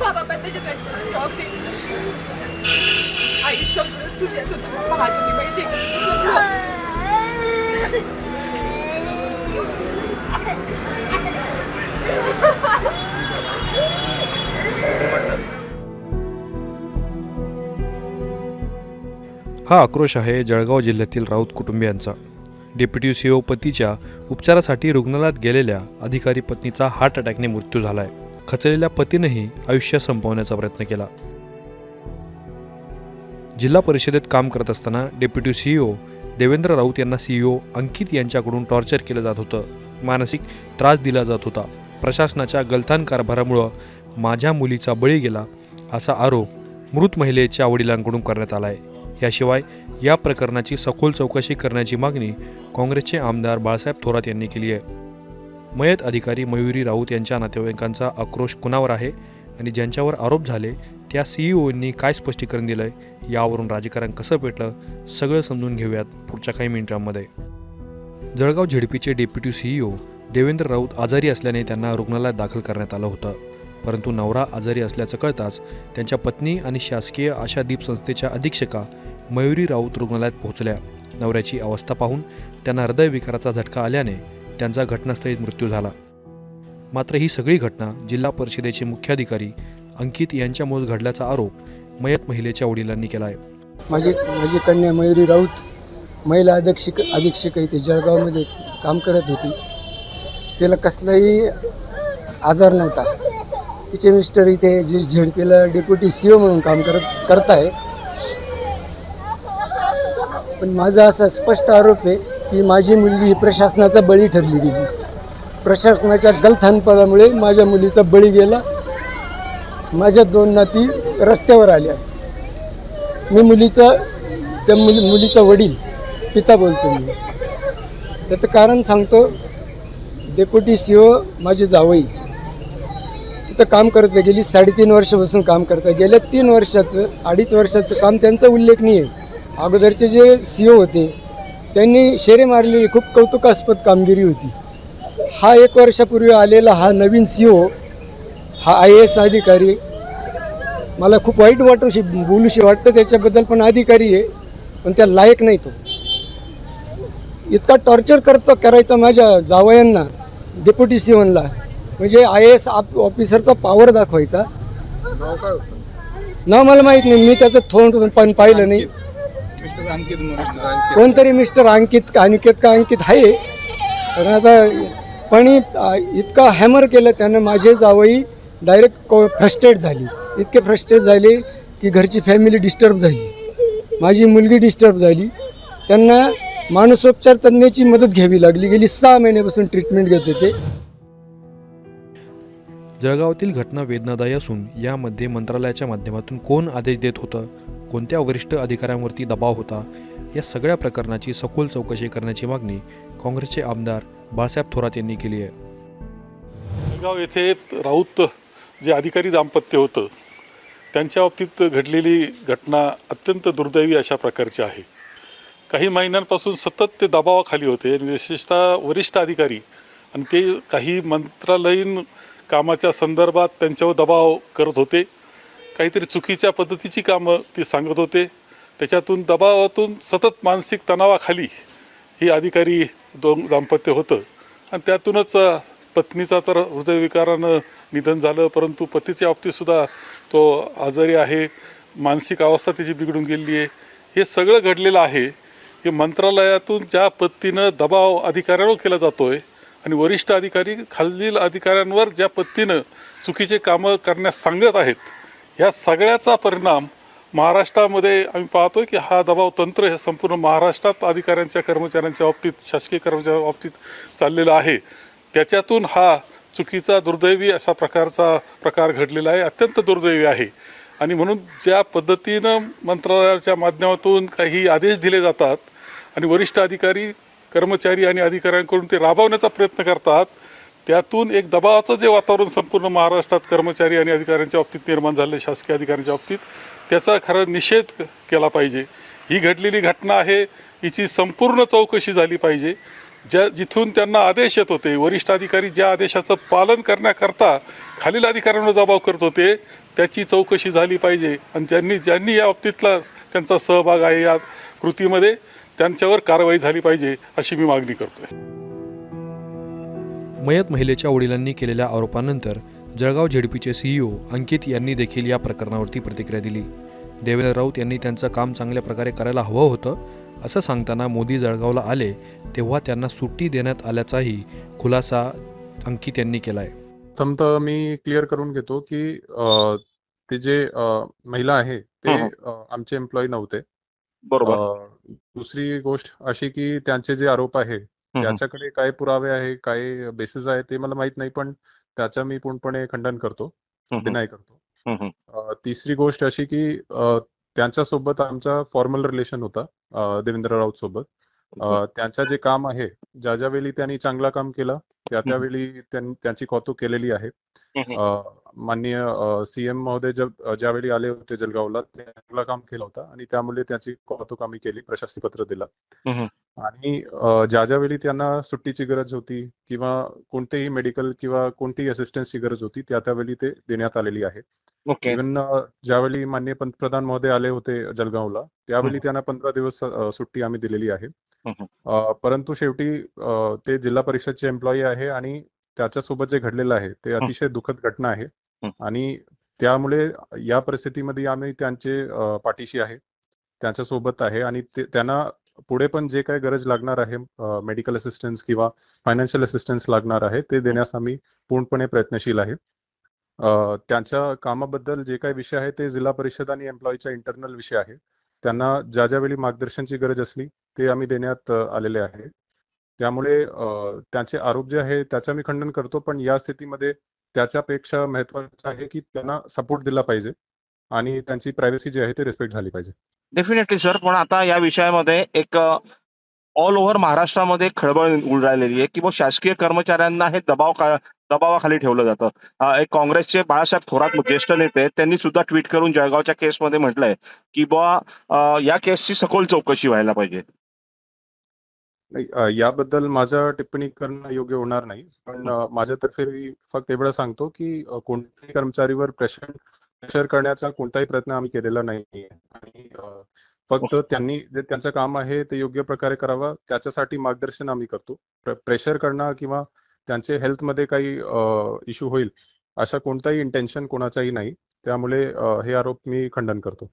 बाबा पण त्याच्यात स्टॉक दे आई सगळं पाहत होती माहिती हा आक्रोश आहे जळगाव जिल्ह्यातील राऊत कुटुंबियांचा. डेप्युटी सीओ पतीच्या उपचारासाठी रुग्णालयात गेलेल्या अधिकारी पत्नीचा हार्ट अटॅकने मृत्यू झालाय. खचलेल्या पतीनेही आयुष्य संपवण्याचा प्रयत्न केला. जिल्हा परिषदेत काम करत असताना डेप्युटी सीईओ देवेंद्र राऊत यांना सीईओ अंकित यांच्याकडून टॉर्चर केलं जात होतं. मानसिक त्रास दिला जात होता. प्रशासनाच्या गलथान कारभारामुळं माझ्या मुलीचा बळी गेला असा आरोप मृत महिलेच्या वडिलांकडून करण्यात आला आहे याशिवाय या प्रकरणाची सखोल चौकशी करण्याची मागणी काँग्रेसचे आमदार बाळासाहेब थोरात यांनी केली आहे. मयत अधिकारी मयुरी राऊत यांच्या नातेवाईकांचा आक्रोश कुणावर आहे आणि ज्यांच्यावर आरोप झाले त्या सीईओंनी काय स्पष्टीकरण दिलं आहे यावरून राजकारण कसं पेटलं सगळं समजून घेऊयात पुढच्या काही मिनिटांमध्ये. जळगाव झेडपीचे डेप्युटी सीईओ देवेंद्र राऊत आजारी असल्याने त्यांना रुग्णालयात दाखल करण्यात आलं होतं. परंतु नवरा आजारी असल्याचं कळताच त्यांच्या पत्नी आणि शासकीय आशादीप संस्थेच्या अधीक्षका मयुरी राऊत रुग्णालयात पोहोचल्या. नवऱ्याची अवस्था पाहून त्यांना हृदयविकाराचा झटका आल्याने त्यांचा घटनास्थळीच मृत्यू झाला. मात्र ही सगळी घटना जिल्हा परिषदेचे मुख्याधिकारी अंकित यांच्यामुळे घडल्याचा आरोप मयत महिलेच्या वडिलांनी केला आहे माझी माझी कन्या मयुरी राऊत महिला अधीक्षक अधीक्षक इथे जळगावमध्ये काम करत होती. तिला कसलाही आजार नव्हता. तिचे मिस्टर इथे जी झेडपीला डेप्युटी सी ओ म्हणून काम करत करत आहे पण माझा असा स्पष्ट आरोप आहे की माझी मुलगी ही प्रशासनाचा बळी ठरली गेली प्रशासनाच्या गलथानपणामुळे माझ्या मुलीचा बळी गेला. माझ्या दोन नाती रस्त्यावर आल्या. मी मुलीचा त्या मुली मुलीचा वडील पिता बोलतो मी. त्याचं कारण सांगतो डेप्युटी सी ओ माझी जावई. फक्त काम करत आहे. गेली साडेतीन वर्षापासून काम करत आहे. गेल्या तीन वर्षाचं अडीच वर्षाचं काम त्यांचा उल्लेखनीय आहे अगोदरचे जे सी ओ होते त्यांनी शेरे मारलेली खूप कौतुकास्पद कामगिरी होती हा एक वर्षापूर्वी आलेला हा नवीन सी ओ हा आय ए एस अधिकारी मला खूप वाईट वाटूशी बोलूशी वाटतं त्याच्याबद्दल पण अधिकारी आहे पण त्या लायक नाही तो इतका टॉर्चर करतो करायचा माझ्या जावयांना डेप्युटी सी ओनला म्हणजे आय एस ऑफिसरचा पॉवर दाखवायचा. नाव मला माहीत नाही मी त्याचं थोंड पण पाहिलं नाही. कोणतरी मिस्टर अंकित का अनिकेत का अंकित आहे. पण आता पण इतका हॅमर केलं त्यानं माझे जावई डायरेक्ट को फ्रस्ट्रेट झाली. इतके फ्रस्ट्रेट झाले की घरची फॅमिली डिस्टर्ब झाली. माझी मुलगी डिस्टर्ब झाली. त्यांना मानसोपचार तज्ज्ञाची मदत घ्यावी लागली. गेली सहा महिन्यापासून ट्रीटमेंट घेत होते. जळगावातील घटना वेदनादायी असून यामध्ये मंत्रालयाच्या माध्यमातून कोण आदेश देत होतं कोणत्या वरिष्ठ अधिकाऱ्यांवरती दबाव होता या सगळ्या प्रकरणाची सखोल चौकशी करण्याची मागणी काँग्रेसचे आमदार बाळासाहेब थोरात यांनी केली आहे. जळगाव येथे राऊत जे अधिकारी दाम्पत्य होतं त्यांच्या बाबतीत घडलेली घटना अत्यंत दुर्दैवी अशा प्रकारची आहे. काही महिन्यांपासून सतत ते दबावाखाली होते आणि विशेषतः वरिष्ठ अधिकारी आणि ते काही मंत्रालयीन कामाच्या संदर्भात त्यांच्यावर दबाव करत होते. काहीतरी चुकीच्या पद्धतीची कामं ते सांगत होते. त्याच्यातून दबावातून सतत मानसिक तणावाखाली ही अधिकारी दोन दाम्पत्य होतं. आणि त्यातूनच पत्नीचा तर हृदयविकारानं निधन झालं परंतु पतीच्या बाबतीतसुद्धा तो आजारी आहे. मानसिक अवस्था त्याची बिघडून गेलेली आहे. हे सगळं घडलेलं आहे. हे मंत्रालयातून ज्या पद्धतीनं दबाव अधिकाऱ्यांवर केला जातो आहे आणि वरिष्ठ अधिकारी खालील अधिकाऱ्यांवर ज्या पद्धतीनं चुकीचे कामं करण्यास सांगत आहेत ह्या सगळ्याचा परिणाम महाराष्ट्रामध्ये आम्ही पाहतोय की हा दबाव तंत्र हे संपूर्ण महाराष्ट्रात अधिकाऱ्यांच्या कर्मचाऱ्यांच्या बाबतीत शासकीय कर्मचाऱ्यांच्या बाबतीत चाललेला आहे. त्याच्यातून हा चुकीचा दुर्दैवी असा प्रकारचा प्रकार घडलेला आहे अत्यंत दुर्दैवी आहे. आणि म्हणून ज्या पद्धतीनं मंत्रालयाच्या माध्यमातून काही आदेश दिले जातात आणि वरिष्ठ अधिकारी कर्मचारी आणि अधिकाऱ्यांकडून ते राबवण्याचा प्रयत्न करतात. त्यातून एक दबावाचं जे वातावरण संपूर्ण महाराष्ट्रात कर्मचारी आणि अधिकाऱ्यांच्या बाबतीत निर्माण झालं आहे शासकीय अधिकाऱ्यांच्या बाबतीत त्याचा खरा निषेध केला पाहिजे. ही घडलेली घटना आहे हिची संपूर्ण चौकशी झाली पाहिजे. ज्या जिथून त्यांना आदेश येत होते वरिष्ठ अधिकारी ज्या आदेशाचं पालन करण्याकरता खालील अधिकाऱ्यांवर दबाव करत होते त्याची चौकशी झाली पाहिजे. आणि ज्यांनी ज्यांनी या बाबतीतला त्यांचा सहभाग आहे या कृतीमध्ये त्यांच्यावर कारवाई झाली पाहिजे अशी मी मागणी करतोय. मयत महिलेच्या वडिलांनी केलेल्या आरोपानंतर जळगाव झेडपीचे सीईओ अंकित यांनी देखील या प्रकरणावरती प्रतिक्रिया दिली. देवेंद्र राऊत यांनी त्यांचं काम चांगल्या प्रकारे करायला हवं होतं असं सांगताना मोदी जळगावला आले तेव्हा त्यांना सुट्टी देण्यात आल्याचाही खुलासा अंकित यांनी केला आहे मी क्लिअर करून घेतो की ते जे महिला आहे ते आमचे एम्प्लॉई नव्हते. बरोबर. दुसरी गोष्ट अशी की त्यांचे जे आरोप आहे. त्याच्याकडे काय पुरावे आहे काय बेसिस आहे ते मला माहीत नाही पण त्याचं मी पूर्णपणे खंडन करतो. डिनाय करतो. तिसरी गोष्ट अशी की त्यांच्यासोबत आमचा फॉर्मल रिलेशन होता देवेंद्र राऊत सोबत. त्यांचं जे काम आहे ज्या ज्या वेळी त्यांनी चांगला काम केलं त्या त्यावेळी त्यां- त्यांची कौतुक केलेली आहे. माननीय सीएम महोदय जब ज्यावेळी आले होते जळगावला ते चांगला काम केलं होतं आणि त्यामुळे त्याची कौतुक आम्ही केली प्रशस्ती पत्र दिलं. आणि ज्या ज्या वेळी त्यांना सुट्टीची गरज होती किंवा कोणतेही मेडिकल किंवा कोणतीही असिस्टन्सची गरज होती त्या त्यावेळी ते देण्यात आलेली आहे. इव्हन ज्यावेळी माननीय पंतप्रधान महोदय आले होते जळगावला त्यावेळी. त्यांना पंधरा दिवस सुट्टी आम्ही दिलेली आहे. परंतु शेवटी ते जिल्हा परिषदचे एम्प्लॉई आहे आणि त्याच्यासोबत जे घडलेलं आहे ते अतिशय दुःखद घटना आहे. आणि त्यामुळे या परिस्थितीमध्ये आम्ही त्यांचे पाठीशी आहे त्यांच्यासोबत आहे आणि त्यांना पुढे पण जे काही गरज लागणार आहे मेडिकल असिस्टन्स किंवा फायनान्शियल असिस्टन्स लागणार आहे ते देण्यास आम्ही पूर्णपणे प्रयत्नशील आहे. त्यांच्या कामाबद्दल जे काही विषय आहे ते जिल्हा परिषद आणि एम्प्लॉईचा इंटरनल विषय आहे. त्यांना ज्या ज्या वेळी मार्गदर्शनची गरज असली ते आम्ही देण्यात आलेले आहे. त्यामुळे त्यांचे आरोप जे आहे त्याचा मी खंडन करतो पण या स्थितीमध्ये त्याच्यापेक्षा महत्वाचं आहे की त्यांना सपोर्ट दिला पाहिजे आणि त्यांची प्रायव्हसी जी आहे ते रिस्पेक्ट झाली पाहिजे. डेफिनेटली सर पण आता या विषयामध्ये एक ऑल ओव्हर महाराष्ट्रामध्ये खळबळ उडालेली आहे की शासकीय कर्मचाऱ्यांना हे दबाव दबावाखाली ठेवलं जातं. एक काँग्रेसचे बाळासाहेब थोरात ज्येष्ठ नेते त्यांनी सुद्धा ट्विट करून जळगावच्या केसमध्ये म्हटलंय की बुवा या केसची सखोल चौकशी व्हायला पाहिजे. नाही, याबद्दल माझं टिप्पणी करणं योग्य होणार नाही. पण माझ्यातर्फे मी फक्त एवढं सांगतो की कोणत्याही कर्मचारीवर प्रेशर प्रेशर करण्याचा कोणताही प्रयत्न आम्ही केलेला नाही आणि फक्त त्यांनी जे त्यांचं काम आहे ते योग्य प्रकारे करावं त्याच्यासाठी मार्गदर्शन आम्ही करतो. प्रेशर करणं किंवा त्यांचे हेल्थमध्ये काही इश्यू होईल अशा कोणताही इंटेन्शन कोणाचाही नाही. त्यामुळे हे आरोप मी खंडन करतो.